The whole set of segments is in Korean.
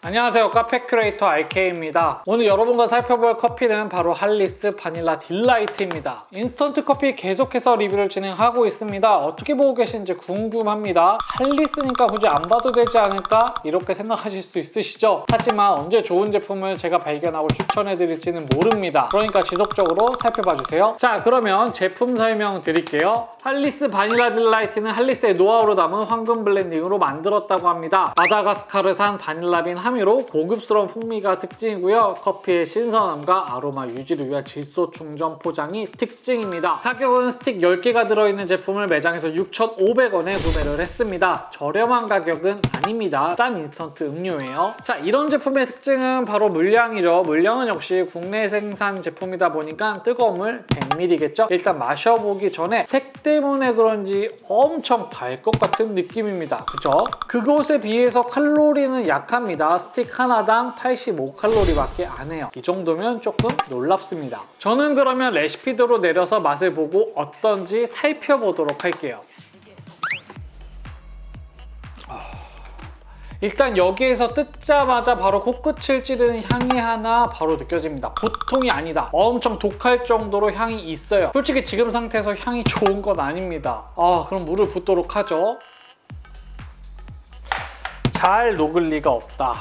안녕하세요. 카페 큐레이터 RK입니다. 오늘 여러분과 살펴볼 커피는 바로 할리스 바닐라 딜라이트입니다. 인스턴트 커피 계속해서 리뷰를 진행하고 있습니다. 어떻게 보고 계신지 궁금합니다. 할리스니까 굳이 안 봐도 되지 않을까? 이렇게 생각하실 수 있으시죠? 하지만 언제 좋은 제품을 제가 발견하고 추천해드릴지는 모릅니다. 그러니까 지속적으로 살펴봐주세요. 자, 그러면 제품 설명 드릴게요. 할리스 바닐라 딜라이트는 할리스의 노하우로 담은 황금 블렌딩으로 만들었다고 합니다. 마다가스카르산 바닐라빈 함유로 고급스러운 풍미가 특징이고요. 커피의 신선함과 아로마 유지를 위한 질소 충전 포장이 특징입니다. 가격은 스틱 10개가 들어있는 제품을 매장에서 6,500원에 구매를 했습니다. 저렴한 가격은 아닙니다. 짠 인스턴트 음료예요. 자, 이런 제품의 특징은 바로 물량이죠. 물량은 역시 국내 생산 제품이다 보니까 뜨거움을 100ml겠죠? 일단 마셔보기 전에 색 때문에 그런지 엄청 달 것 같은 느낌입니다. 그죠? 그곳에 비해서 칼로리는 약합니다. 스틱 하나당 85칼로리밖에 안 해요. 이 정도면 조금 놀랍습니다. 저는 그러면 레시피대로 내려서 맛을 보고 어떤지 살펴보도록 할게요. 일단 여기에서 뜯자마자 바로 코끝을 찌르는 향이 하나 바로 느껴집니다. 보통이 아니다. 엄청 독할 정도로 향이 있어요. 솔직히 지금 상태에서 향이 좋은 건 아닙니다. 아 그럼 물을 붓도록 하죠. 잘 녹을 리가 없다.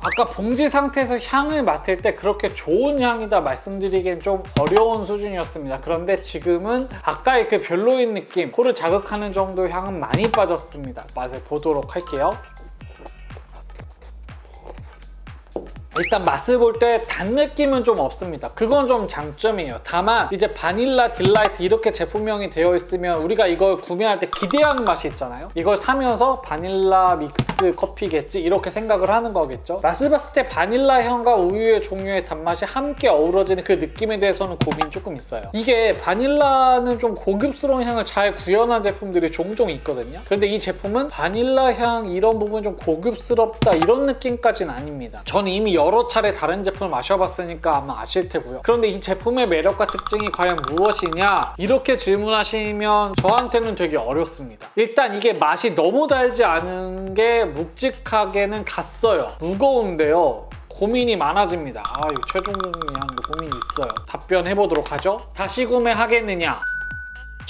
아까 봉지 상태에서 향을 맡을 때 그렇게 좋은 향이다 말씀드리기엔 좀 어려운 수준이었습니다. 그런데 지금은 아까의 그 별로인 느낌, 코를 자극하는 정도의 향은 많이 빠졌습니다. 맛을 보도록 할게요. 일단 맛을 볼 때 단 느낌은 좀 없습니다. 그건 좀 장점이에요. 다만 이제 바닐라 딜라이트 이렇게 제품명이 되어 있으면 우리가 이걸 구매할 때 기대하는 맛이 있잖아요. 이걸 사면서 바닐라 믹스 커피겠지 이렇게 생각을 하는 거겠죠. 봤을 때 바닐라 향과 우유의 종류의 단맛이 함께 어우러지는 그 느낌에 대해서는 고민이 조금 있어요. 이게 바닐라는 좀 고급스러운 향을 잘 구현한 제품들이 종종 있거든요. 그런데 이 제품은 바닐라 향 이런 부분 좀 고급스럽다 이런 느낌까지는 아닙니다. 저는 이미 여러 차례 다른 제품을 마셔봤으니까 아마 아실 테고요. 그런데 이 제품의 매력과 특징이 과연 무엇이냐? 이렇게 질문하시면 저한테는 되게 어렵습니다. 일단 이게 맛이 너무 달지 않은 게 묵직하게는 갔어요. 무거운데요. 고민이 많아집니다. 아, 이 최종님한테 고민이 있어요. 답변해보도록 하죠. 다시 구매하겠느냐?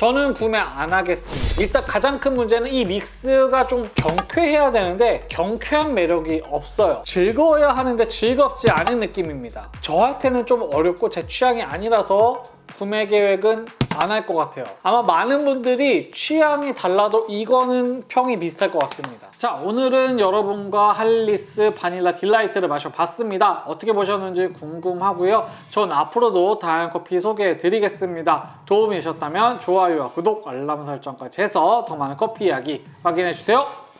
저는 구매 안 하겠습니다. 일단 가장 큰 문제는 이 믹스가 좀 경쾌해야 되는데 경쾌한 매력이 없어요. 즐거워야 하는데 즐겁지 않은 느낌입니다. 저한테는 좀 어렵고 제 취향이 아니라서 구매 계획은 안 할 것 같아요. 아마 많은 분들이 취향이 달라도 이거는 평이 비슷할 것 같습니다. 자, 오늘은 여러분과 할리스 바닐라 딜라이트를 마셔봤습니다. 어떻게 보셨는지 궁금하고요. 전 앞으로도 다양한 커피 소개해 드리겠습니다. 도움이 되셨다면 좋아요와 구독, 알람 설정까지 해서 더 많은 커피 이야기 확인해 주세요.